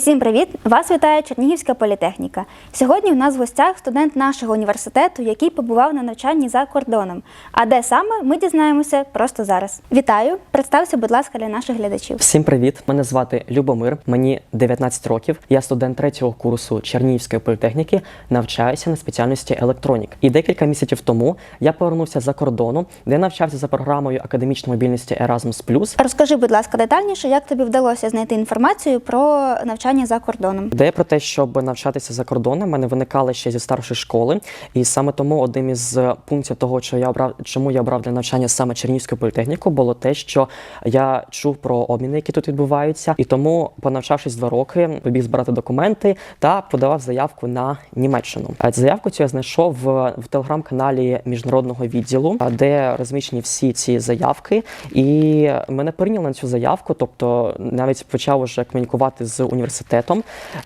Усім привіт! Вас вітає Чернігівська політехніка. Сьогодні у нас в гостях студент нашого університету, який побував на навчанні за кордоном. А де саме ми дізнаємося просто зараз. Вітаю! Представся, будь ласка, для наших глядачів. Всім привіт! Мене звати Любомир, мені 19 років. Я студент третього курсу Чернігівської політехніки, навчаюся на спеціальності електронік. І декілька місяців тому я повернувся за кордону, де навчався за програмою академічної мобільності Erasmus+. Розкажи, будь ласка, детальніше, як тобі вдалося знайти інформацію про навчання за кордоном. Ідея про те, щоб навчатися за кордоном, мене виникала ще зі старшої школи, і саме тому одним із пунктів того, що я обрав, чому я обрав для навчання саме Чернігівську політехніку, було те, що я чув про обміни, які тут відбуваються, і тому, понавчавшись два роки, побіг збирати документи та подавав заявку на Німеччину. А Заявку цю я знайшов в, в телеграм-каналі міжнародного відділу, де розміщені всі ці заявки, і мене прийняли на цю заявку, тобто навіть почав уже комунікувати з університетом.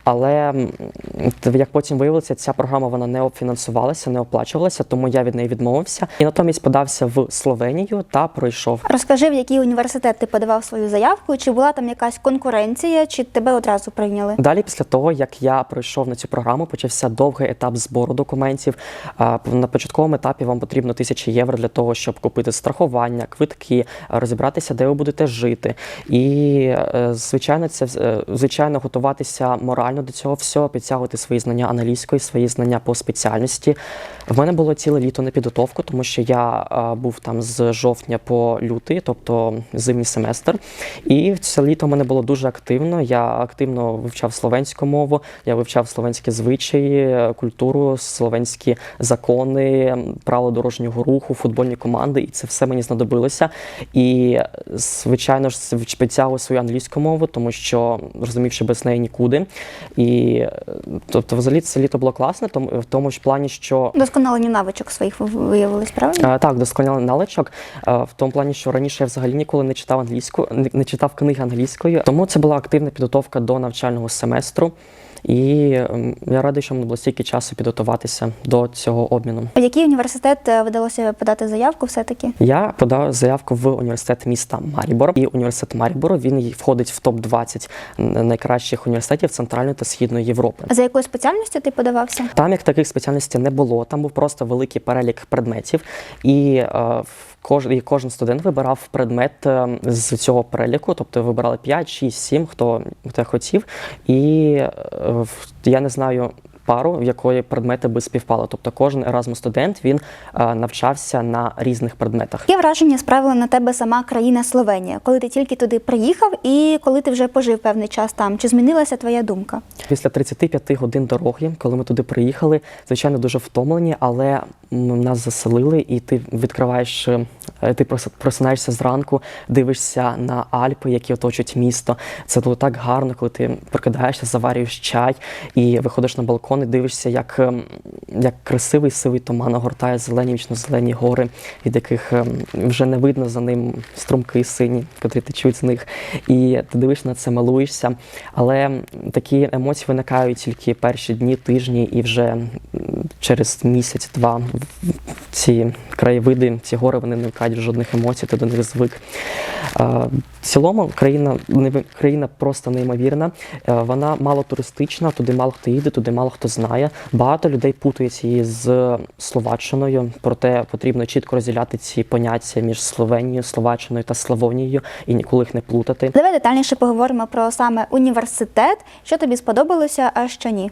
Але як потім виявилося, ця програма вона не обфінансувалася, не оплачувалася, тому я від неї відмовився і натомість подався в Словенію та пройшов. Розкажи, в який університет ти подавав свою заявку, чи була там якась конкуренція, чи тебе одразу прийняли? Далі, після того як я пройшов на цю програму, почався довгий етап збору документів. На початковому етапі вам потрібно тисячі євро для того, щоб купити страхування, квитки, розібратися, де ви будете жити. І е, звичайно, це е, звичайно готуватися морально до цього всього, підтягувати свої знання англійської, свої знання по спеціальності. В мене було ціле літо на підготовку, тому що я був там з жовтня по лютий, тобто зимній семестр. І це літо в мене було дуже активно. Я активно вивчав словенську мову, я вивчав словенські звичаї, культуру, словенські закони, правила дорожнього руху, футбольні команди, і це все мені знадобилося. І звичайно ж підтягував свою англійську мову, тому що розумів, що без неї нікуди. І е, тобто, взагалі це літо було класне, тому в тому ж плані, що Досконалення навичок своїх ви- виявилось, правильно? а, так, досконалені навичок. а, в тому плані, що раніше я взагалі ніколи не читав англійську, не, не читав книги англійською, тому це була активна підготовка до навчального семестру. І ем, я радий, що мені було стільки часу підготуватися до цього обміну. В який університет е, вдалося подати заявку все-таки? Я подав заявку в університет міста Марібор. І університет Марібору він входить в топ 20 найкращих університетів Центральної та Східної Європи. А за якою спеціальністю ти подавався? Там як таких спеціальностей не було. Там був просто великий перелік предметів, і е, в кож, і кожен студент вибирав предмет е, з цього переліку, тобто вибирали 5, 6, 7, хто, хто хотів. І е, я не знаю. Пару, в якої предмети би співпали. Тобто кожен Erasmus студент він е, навчався на різних предметах. Яке враження справила на тебе сама країна Словенія, коли ти тільки туди приїхав і коли ти вже пожив певний час там? Чи змінилася твоя думка? Після 35 годин дороги, коли ми туди приїхали, звичайно, дуже втомлені, але нас заселили, і ти відкриваєш, е, ти прос- просинаєшся зранку, дивишся на Альпи, які оточують місто. Це було так гарно, коли ти прокидаєшся, заварюєш чай і виходиш на балкон і дивишся, як, ем, як красивий сивий туман огортає зелені, вічно-зелені гори, від яких ем, вже не видно за ним струмки сині, котрі течуть з них. І ти дивишся на це, милуєшся. Але такі емоції виникають тільки перші дні, тижні, і вже через місяць-два ці краєвиди, ці гори вони не викликають жодних емоцій, ти до них звик. В цілому країна країна просто неймовірна. Е, Вона мало туристична, туди мало хто їде, туди мало хто знає. Багато людей путається її з Словаччиною, проте потрібно чітко розділяти ці поняття між Словенією, Словаччиною та Славонією і ніколи їх не плутати. Давай детальніше поговоримо про саме університет, що тобі сподобалося, а що ні.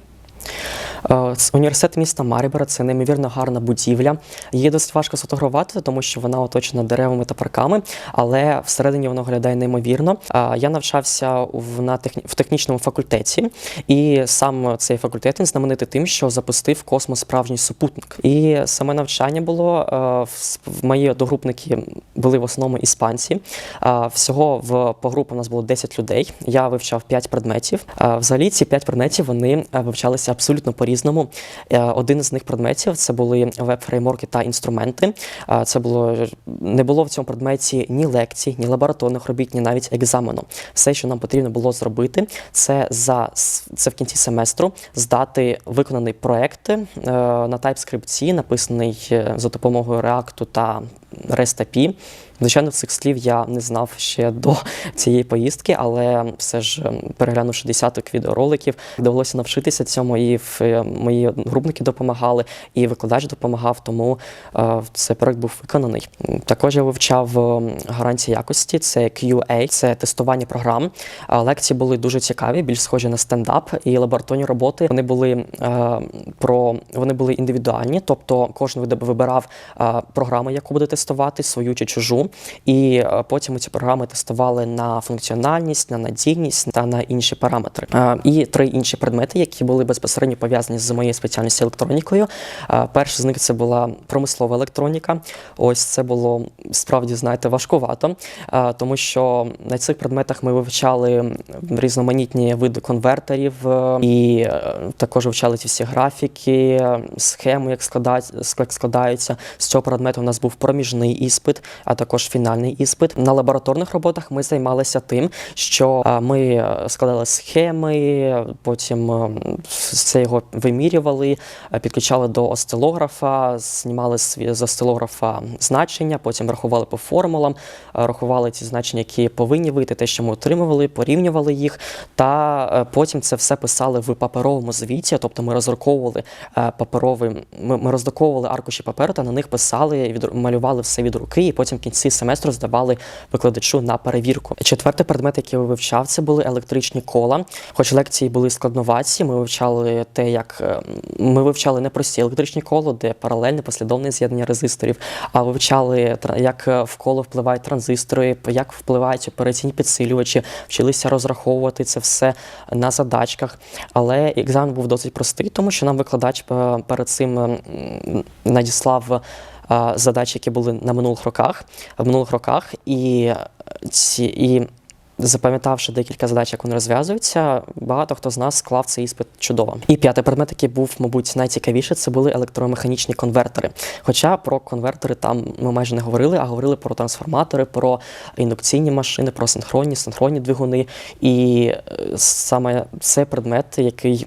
Е, Університет міста Марібора це неймовірно гарна будівля. Її досить важко сфотографувати, тому що вона оточена деревами та парками, але всередині вона виглядає неймовірно. Е, Я навчався в, на техні... в технічному факультеті, і сам цей факультет він знаменитий тим, що запустив в космос справжній супутник. І саме навчання було е, в мої одногрупники були в основному іспанці. Всього в по групам у нас було 10 людей. Я вивчав 5 предметів. Взагалі ці 5 предметів вони е, абсолютно по-різному. Е, Один з них предметів це були веб-фреймворки та інструменти. Е, Це було не було в цьому предметі ні лекцій, ні лабораторних робіт, ні навіть екзамену. Все, що нам потрібно було зробити, це за це в кінці семестру здати виконаний проект е, на TypeScript, написаний за допомогою React та REST API. Звичайно, цих слів я не знав ще до цієї поїздки, але все ж ем, переглянувши десяток відеороликів, довелося навчитися цьому, і е, мої групники допомагали, і викладач допомагав, тому е, цей проект був виконаний. Також я вивчав ем, гарантії якості, це QA, це тестування програм. Лекції були дуже цікаві, більш схожі на стендап, і лабораторні роботи вони були е, про вони були індивідуальні, тобто кожен виб- вибирав е, програму, яку буде тестувати, свою чи чужу. І е, потім ці програми тестували на функціональність, на надійність та на інші параметри. Е, І три інші предмети, які були безпосередньо пов'язані з моєю спеціальністю електронікою. Е, Перший з них це була промислова електроніка. Ось це було справді, знаєте, важкувато, тому що на цих предметах ми вивчали різноманітні види конвертерів і також вивчали ці всі графіки, схеми, як складаються. З цього предмету у нас був проміжний іспит, а також фінальний іспит. На лабораторних роботах ми займалися тим, що е, ми е, складали схеми, потім е, все його вимірювали, підключали до осцилографа, знімали з осцилографа значення, потім рахували по формулам, рахували ці значення, які повинні вийти, те, що ми отримували, порівнювали їх, та потім це все писали в паперовому звіті, тобто ми роздруковували е, паперовий, ми, роздруковували аркуші паперу та на них писали, малювали все від руки, і потім кінці семестру здавали викладачу на перевірку. Четвертий предмет, який я вивчав, це були електричні кола. Хоч лекції були складноваті, ми вивчали те, як е, ми вивчали не прості електричні коло, де паралельне послідовне з'єднання резисторів, а вивчали як е, в коло впливають транзистори, як впливають операційні підсилювачі, вчилися розраховувати це все на задачках. Але екзамен був досить простий, тому що нам викладач е, перед цим надіслав. Задачі, які були на минулих роках, в минулих роках, і е, ці і запам'ятавши декілька задач, як вони розв'язуються, багато хто з нас склав цей іспит чудово. І п'ятий предмет, який був, мабуть, найцікавіше, це були електромеханічні конвертери. Хоча про конвертери там ми майже не говорили, а говорили про трансформатори, про індукційні машини, про синхронні, синхронні двигуни. І е, саме це предмет, який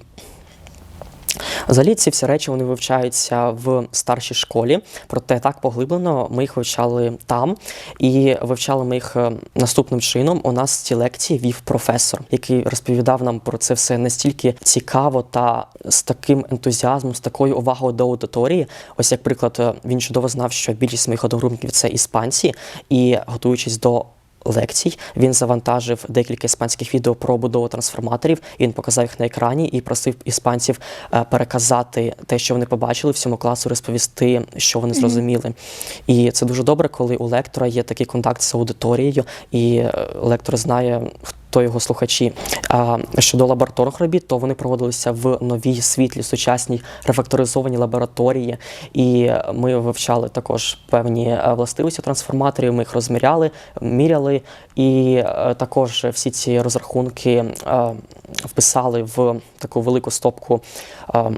Взагалі ці всі речі вони вивчаються в старшій школі, проте так поглиблено ми їх вивчали там, і вивчали ми їх е, наступним чином. У нас ці лекції вів професор, який розповідав нам про це все настільки цікаво та з таким ентузіазмом, з такою увагою до аудиторії. Ось як приклад, е, він чудово знав, що більшість моїх одногрупників це іспанці, і готуючись до лекцій. Він завантажив декілька іспанських відео про будову трансформаторів. і Він показав їх на екрані і просив іспанців е, переказати те, що вони побачили всьому класу, розповісти, що вони зрозуміли. І це дуже добре, коли у лектора є такий контакт з аудиторією, і е, лектор знає. Хто його слухачі? Щодо лабораторних робіт, то вони проводилися в новій світлі, сучасній рефакторизованій лабораторії, і ми вивчали також певні е, властивості трансформаторів. Ми їх розміряли, міряли, і е, також всі ці розрахунки е, вписали в таку велику стопку е,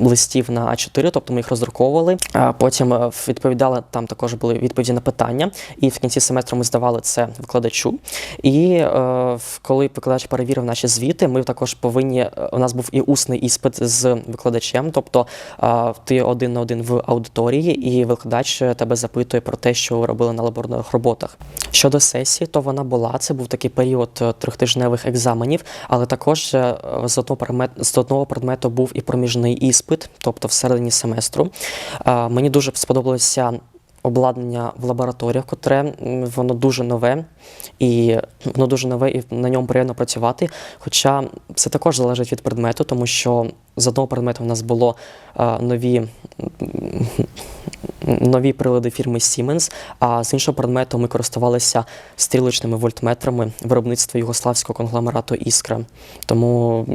листів на А4, тобто ми їх роздруковували. Потім е, відповідали там також були відповіді на питання, і в кінці семестру ми здавали це викладачу. І е, коли викладач перевірив наші звіти, ми також повинні. е, У нас був і усний іспит з викладачем, тобто ти один на один в аудиторії, і викладач тебе запитує про те, що ви робили на лабораторних роботах. Щодо сесії, то вона була. Це був такий період трьохтижневих екзаменів, але також з одного предмету був і проміжний іспит, тобто всередині семестру. Мені дуже сподобалося обладнання в лабораторіях, котре воно дуже нове, і воно дуже нове, і на ньому приємно працювати. Хоча це також залежить від предмету, тому що з одного предмету у нас було е, нові. Нові прилади фірми Siemens, а з іншого предмету ми користувалися стрілочними вольтметрами виробництва югославського конгломерату Іскра. Тому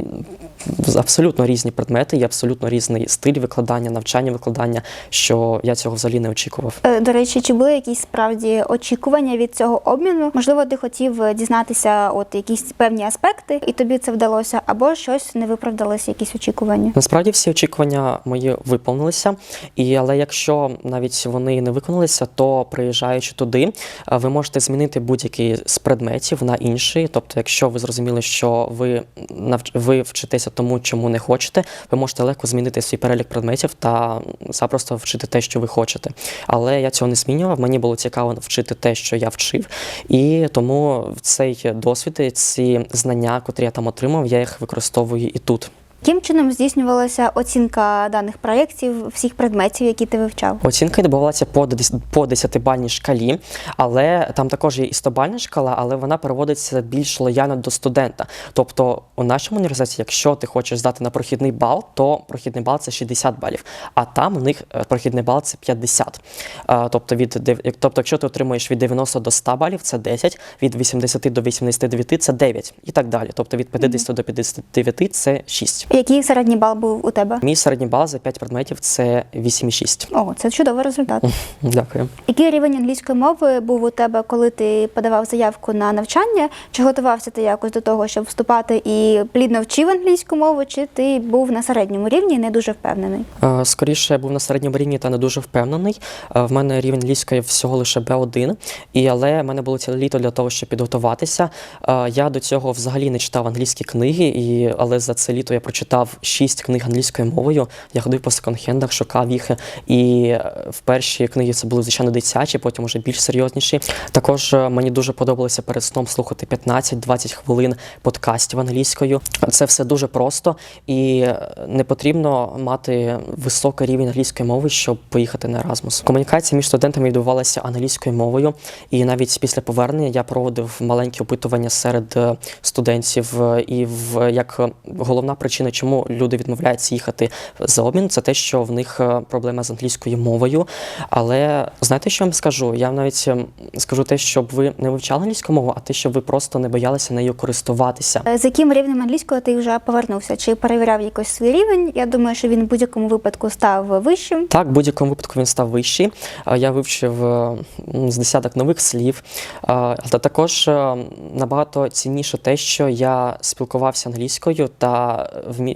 абсолютно різні предмети і абсолютно різний стиль викладання, навчання викладання, що я цього взагалі не очікував. Е, До речі, чи були якісь справді очікування від цього обміну? Можливо, ти хотів е, дізнатися от якісь певні аспекти, і тобі це вдалося, або щось не виправдалося, якісь очікування? Насправді всі очікування мої виповнилися, і але якщо навіть вони не виконалися, то приїжджаючи туди, е, ви можете змінити будь-який з предметів на інший. Тобто, якщо ви зрозуміли, що ви навч... ви вчитеся тому, чому не хочете, ви можете легко змінити свій перелік предметів та запросто вчити те, що ви хочете. Але я цього не змінював. Мені було цікаво вчити те, що я вчив, і тому цей досвід, ці знання, котрі я там отримав, я їх використовую і тут. Яким чином здійснювалася оцінка даних проєктів, всіх предметів, які ти вивчав? Оцінка відбувалася по по 10-бальній шкалі, але там також є і 100-бальна шкала, але вона переводиться більш лояльно до студента. Тобто у нашому університеті, якщо ти хочеш здати на прохідний бал, то прохідний бал це 60 балів, а там у них е, прохідний бал це 50. Е, Тобто, від тобто, якщо ти отримуєш від 90 до 100 балів, це 10, від 80 до 89 це 9 і так далі. Тобто від 50 до 59 це 6. Який середній бал був у тебе? Мій середній бал за 5 предметів це 8,6. О, це чудовий результат. Дякую. Який рівень англійської мови був у тебе, коли ти подавав заявку на навчання? Чи готувався ти якось до того, щоб вступати і плідно вчив англійську мову, чи ти був на середньому рівні і не дуже впевнений? Е, Скоріше я був на середньому рівні та не дуже впевнений. Е, В мене рівень англійської всього лише B1, і але в мене було ціле літо для того, щоб підготуватися. Е, Я до цього взагалі не читав англійські книги, і але за це літо я прочитав шість книг англійською мовою. Я ходив по секонд-хендах, шукав їх. І е, в перші книги це були звичайно дитячі, потім вже більш серйозніші. Також е, мені дуже подобалося перед сном слухати 15-20 хвилин подкастів англійською. Це все дуже просто і е, не потрібно мати високий рівень англійської мови, щоб поїхати на Erasmus. Комунікація між студентами відбувалася англійською мовою, і навіть після повернення я проводив маленькі опитування серед студентів. І в як головна причина, чому люди відмовляються їхати за обмін, це те, що в них е, проблема з англійською мовою. Але знаєте, що я вам скажу? Я навіть ем, скажу те, щоб ви не вивчали англійську мову, а те, щоб ви просто не боялися нею користуватися. Е, З яким рівнем англійської ти вже повернувся? Чи перевіряв якось свій рівень? Я думаю, що він в будь-якому випадку став вищим. Так, в будь-якому випадку він став вищий. Я вивчив е, з десяток нових слів. Та також е, набагато цінніше те, що я спілкувався англійською та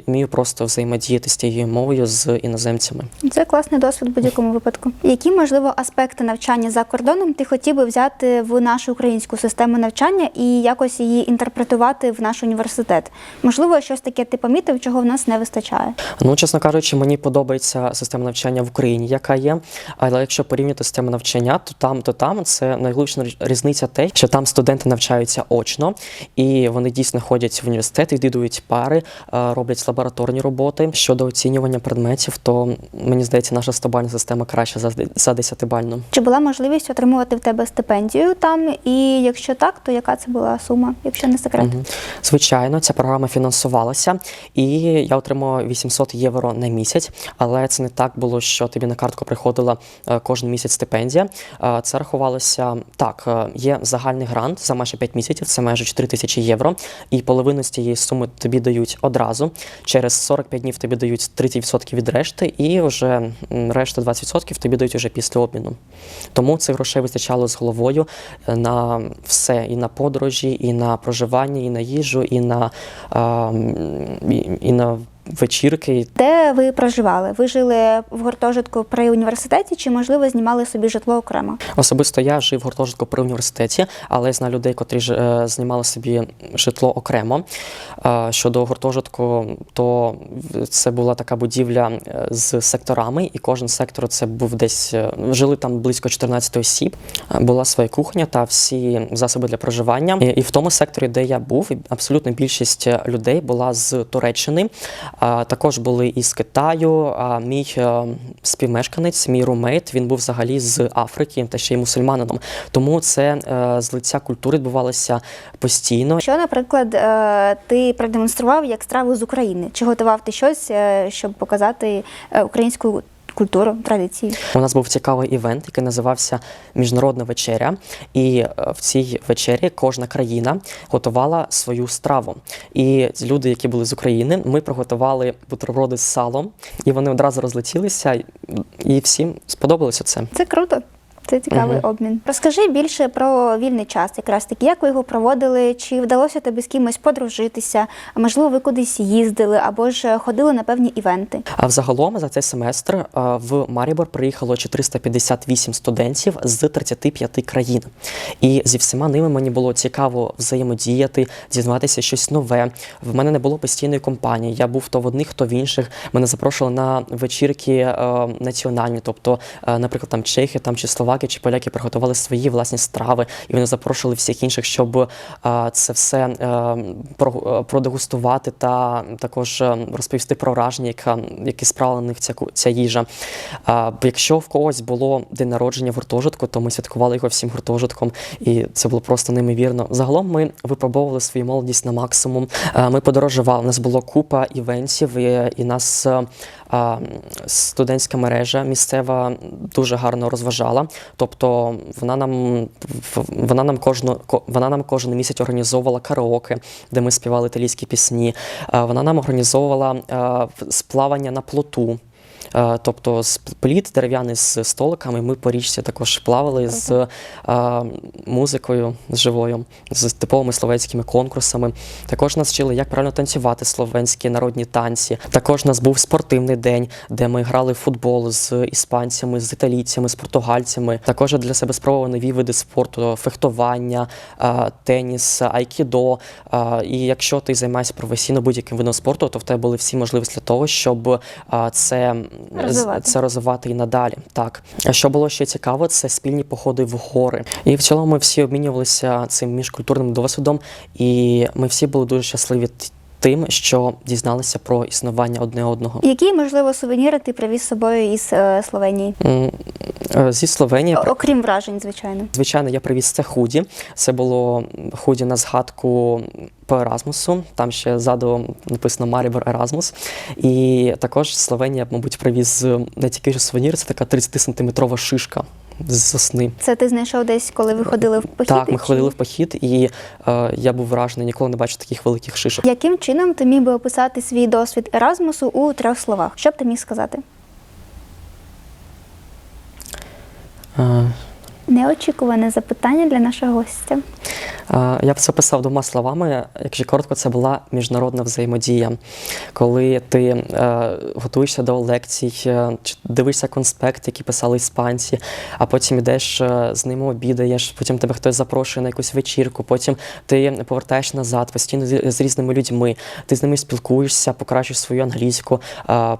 вмію просто взаємодіяти з тією мовою з іноземцями. Це класний досвід в будь-якому випадку. Які можливо аспекти навчання за кордоном ти хотів би взяти в нашу українську систему навчання і якось її інтерпретувати в наш університет? Можливо, щось таке ти помітив, чого в нас не вистачає. Ну, чесно кажучи, мені подобається система навчання в Україні, яка є. Але якщо порівняти систему навчання, то там, то там це найглибша різниця те, що там студенти навчаються очно, і вони дійсно ходять в університет, відвідують пари, е, роблять лабораторні роботи. Щодо оцінювання предметів, то мені здається, наша стобальна система краща за 10-бальну. Чи була можливість отримувати в тебе стипендію там? І якщо так, то яка це була сума, якщо не секрет? Мгм. Звичайно, ця програма фінансувалася, і я отримав 800 євро на місяць. Але це не так було, що тобі на картку приходила е, кожен місяць стипендія. Е, Це рахувалося так. е, Є загальний грант за майже 5 місяців, це майже 4 тисячі євро. І половину з цієї суми тобі дають одразу. Через 45 днів тобі дають 30% від решти, і вже решта 20% тобі дають уже після обміну. Тому цих грошей вистачало з головою е, на все, і на подорожі, і на проживання, і на їжу, і на, і, і на вечірки. Де ви проживали? Ви жили в гуртожитку при університеті, чи можливо знімали собі житло окремо? Особисто я жив в гуртожитку при університеті, але я знаю людей, котрі ж, е, знімали собі житло окремо. Е, щодо гуртожитку, то це була така будівля е, з секторами, і кожен сектор це був десь жили там близько 14 осіб. Була своя кухня та всі засоби для проживання. І, і в тому секторі, де я був, абсолютно більшість людей була з Туреччини. Також були із Китаю. Мій е, співмешканець, мій румейт, він був взагалі з Африки та ще й мусульманином. Тому це з лиця культури відбувалося постійно. Що, наприклад, е, ти продемонстрував як страву з України? Чи готував ти щось, е, щоб показати е, українську культуру, традиції? У нас був цікавий івент, який називався Міжнародна вечеря. І е, в цій вечері кожна країна готувала свою страву. І люди, які були з України, ми приготували бутерброди з салом, і вони одразу розлетілися, і всім сподобалося це. Це круто. Це цікавий обмін. Розкажи більше про вільний час, якраз таки, як ви його проводили, чи вдалося тобі з кимось подружитися, а можливо, ви кудись їздили або ж ходили на певні івенти. А взагалом за цей семестр в Марібор приїхало 458 студентів з 35 країн. І зі всіма ними мені було цікаво взаємодіяти, дізнаватися щось нове. В мене не було постійної компанії. Я був то в одних, то в інших. Мене запрошували на вечірки національні, тобто, наприклад, там чехи, там чи словаки, чи поляки приготували свої власні страви, і вони запрошували всіх інших, щоб е, це все е, е, продегустувати та також розповісти про враження, яка, які справила на них ця, ця їжа. Якщо в когось було день народження в гуртожитку, то ми святкували його всім гуртожитком, і це було просто неймовірно. Загалом ми випробовували свою молодість на максимум. Ми подорожували. У нас було купа івентів, і, і нас студентська мережа місцева дуже гарно розважала. Тобто вона нам вона нам кожну ко- вона нам кожен місяць організовувала караоке, де ми співали італійські пісні. Вона нам організовувала сплавання на плоту. Е, Тобто з пліт дерев'яний з столиками. Ми по річці також плавали з е, музикою живою, з типовими словенськими конкурсами. Також нас вчили, як правильно танцювати словенські народні танці. Також у нас був спортивний день, де ми грали в футбол з іспанцями, з італійцями, з португальцями. Також для себе спробували нові види спорту, фехтування, е, теніс, айкідо. І якщо ти займаєшся професійно будь-яким видом спорту, то в тебе були всі можливості для того, щоб це Розвивати. це розвивати і надалі. Так, що було ще цікаво, це спільні походи в гори. І в цілому ми всі обмінювалися цим міжкультурним досвідом, і ми всі були дуже щасливі тим, що дізналися про існування одне одного. Які, можливо, сувеніри ти привіз з собою із е, Словенії? Е, Зі Словенії О- Окрім вражень, звичайно. Звичайно, я привіз це худі. Це було худі на згадку по Еразмусу. Там ще ззаду написано Марібор Еразмус. І також з Словенії я, мабуть, привіз не тільки ж сувенір, це така 30-сантиметрова шишка з сосни. Це ти знайшов десь, коли ви ходили в похід? Так, ми чи- ходили в похід, і е, я був вражений, ніколи не бачив таких великих шишок. Яким чином ти міг би описати свій досвід Еразмусу у трьох словах? Що б ти міг сказати? Е, Неочікуване запитання для нашого гостя. Я б це писав двома словами. Якщо коротко, це була міжнародна взаємодія. Коли ти е, готуєшся до лекцій, е, дивишся конспект, які писали іспанці, а потім йдеш е, з ними обідаєш, потім тебе хтось запрошує на якусь вечірку, потім ти повертаєш назад постійно з, різними людьми. Ти з ними спілкуєшся, покращуєш свою англійську,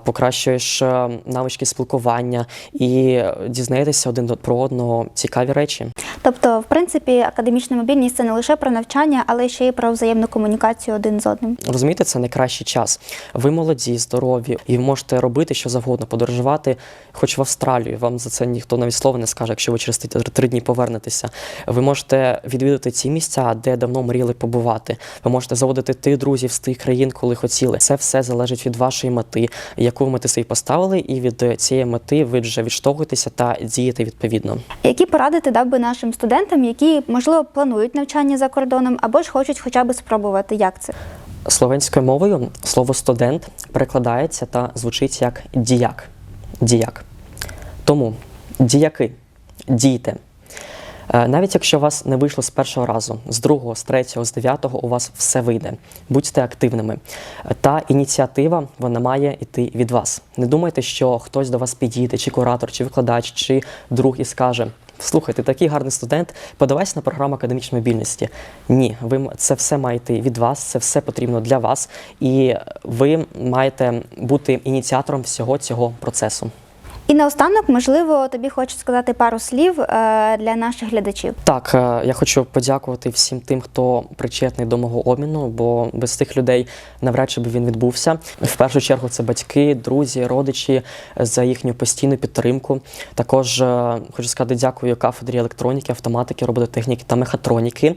покращуєш навички спілкування і дізнаєтеся один про одного цікаві речі. Тобто, в принципі, академічна мобільність це не лише про навчання, але ще й про взаємну комунікацію один з одним. Розумієте, це найкращий час. Ви молоді, здорові, і можете робити що завгодно, подорожувати, хоч в Австралію. Вам за це ніхто навіть слова не скаже, якщо ви через три- дні повернетеся. Ви можете відвідати ці місця, де давно мріяли побувати. Ви можете заводити тих друзів з тих країн, коли хотіли. Це все залежить від вашої мети, яку ви мети собі поставили, і від цієї мети ви вже відштовхуєтеся та дієте відповідно. Які поради ти дав би нашим студентам, які можливо планують навчання за кордоном або ж хочуть хоча б спробувати, як це? Словенською мовою слово студент перекладається та звучить як діяк. Діяк. Тому діяки, дійте. Е, Навіть якщо у вас не вийшло з першого разу, з другого, з третього, з дев'ятого у вас все вийде. Будьте активними. Та ініціатива вона має йти від вас. Не думайте, що хтось до вас підійде, чи куратор, чи викладач, чи друг і скаже: Слухай, ти такий гарний студент, подавайся на програму академічної мобільності. Ні, ви це все має йти від вас, це все потрібно для вас, і ви маєте бути ініціатором всього цього процесу. І наостанок, можливо, тобі хочуть сказати пару слів е, для наших глядачів. Так, е, я хочу подякувати всім тим, хто причетний до мого обміну, бо без тих людей навряд чи би він відбувся. В першу чергу це батьки, друзі, родичі за їхню постійну підтримку. Також е, хочу сказати дякую кафедрі електроніки, автоматики, робототехніки та мехатроніки,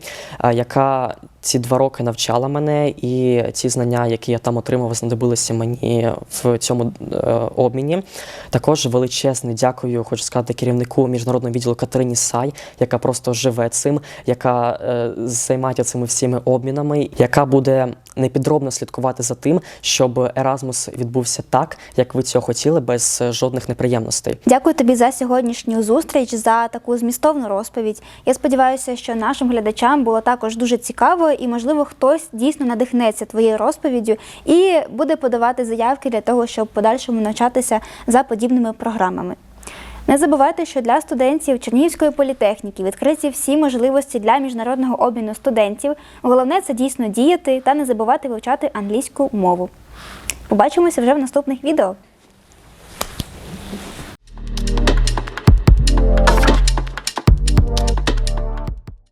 яка ці два роки навчала мене, і ці знання, які я там отримав, знадобилися мені в цьому е, обміні. Також величезне дякую, хочу сказати, керівнику міжнародного відділу Катерині Сай, яка просто живе цим, яка е, займається цими всіми обмінами, яка буде непідробно слідкувати за тим, щоб Еразмус відбувся так, як ви цього хотіли, без жодних неприємностей. Дякую тобі за сьогоднішню зустріч, за таку змістовну розповідь. Я сподіваюся, що нашим глядачам було також дуже цікаво, і, можливо, хтось дійсно надихнеться твоєю розповіддю і буде подавати заявки для того, щоб подальшому навчатися за подібними програмами. Не забувайте, що для студентів Чернігівської політехніки відкриті всі можливості для міжнародного обміну студентів. Головне це дійсно діяти та не забувати вивчати англійську мову. Побачимося вже в наступних відео.